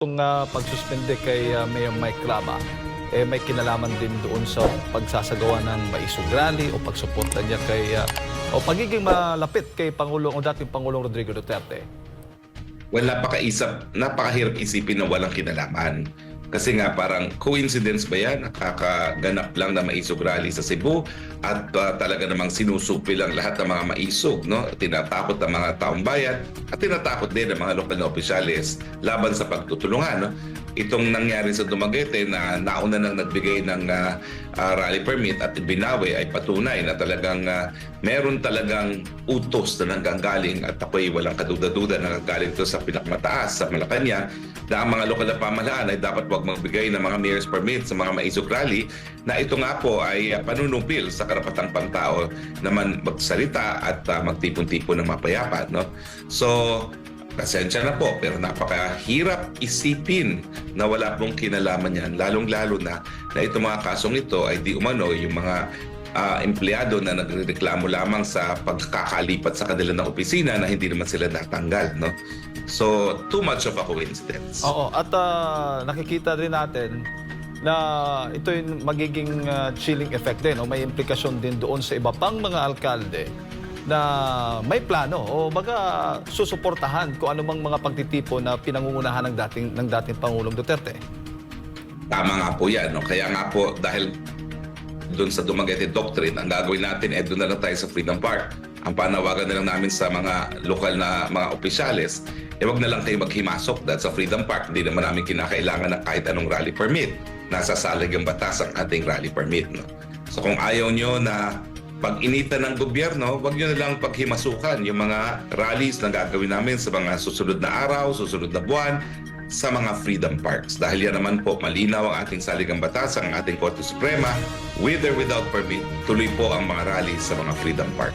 Kung uh, pagsuspende kay uh, Mayor Mike Lama, eh, may kinalaman din doon sa pagsasagawa ng maisog rally o pagsuporta niya kay uh, o pagiging malapit kay Pangulong o dating Pangulong Rodrigo Duterte. Well, napakaisip, napakahirap isipin na walang kinalaman. Kasi nga parang coincidence ba yan? Nakakaganap lang na maisog rally sa Cebu at uh, talaga namang sinusupi lang lahat ng mga maisog. No? Tinatakot ang mga taong bayan at tinatakot din ang mga lokal na opisyalis laban sa pagtutulungan. No? Itong nangyari sa Dumaguete na nauna nang nagbigay ng uh, uh, rally permit at binawi ay patunay na talagang uh, meron talagang utos na nanggagaling at ako'y walang kaduda-duda na nanggagaling to sa pinakmataas sa Malacanang na ang mga lokal na pamahalaan ay dapat wag magbigay ng mga mayor's permit sa mga maisog rally na ito nga po ay uh, panunumpil sa karapatang pantao naman magsalita at uh, magtipon-tipon ng mapayapa. No? So, pasensya na po pero napakahirap isipin na wala pong kinalaman yan lalong-lalo na na itong mga kasong ito ay di umano yung mga ah, empleyado na nagreklamo lamang sa pagkakalipat sa kanila ng opisina na hindi naman sila natanggal no so too much of a coincidence Oo, at ah, nakikita rin natin na ito yung magiging ah, chilling effect din o may implikasyon din doon sa iba pang mga alkalde na may plano o baga susuportahan kung anumang mga pagtitipo na pinangungunahan ng dating ng dating Pangulong Duterte. Tama nga po yan. No? Kaya nga po, dahil doon sa Dumaguete Doctrine, ang gagawin natin, eh doon na lang tayo sa Freedom Park. Ang panawagan na lang namin sa mga lokal na mga opisyales, eh wag na lang kayo maghimasok dahil sa Freedom Park, hindi naman namin kinakailangan ng kahit anong rally permit. Nasa salig ang batas ang ating rally permit. No? So kung ayaw nyo na pag-inita ng gobyerno, wag nyo na lang paghimasukan yung mga rallies na gagawin namin sa mga susunod na araw, susunod na buwan, sa mga freedom parks. Dahil yan naman po, malinaw ang ating saligang batas, ang ating Korte Suprema, with or without permit, tuloy po ang mga rally sa mga freedom park.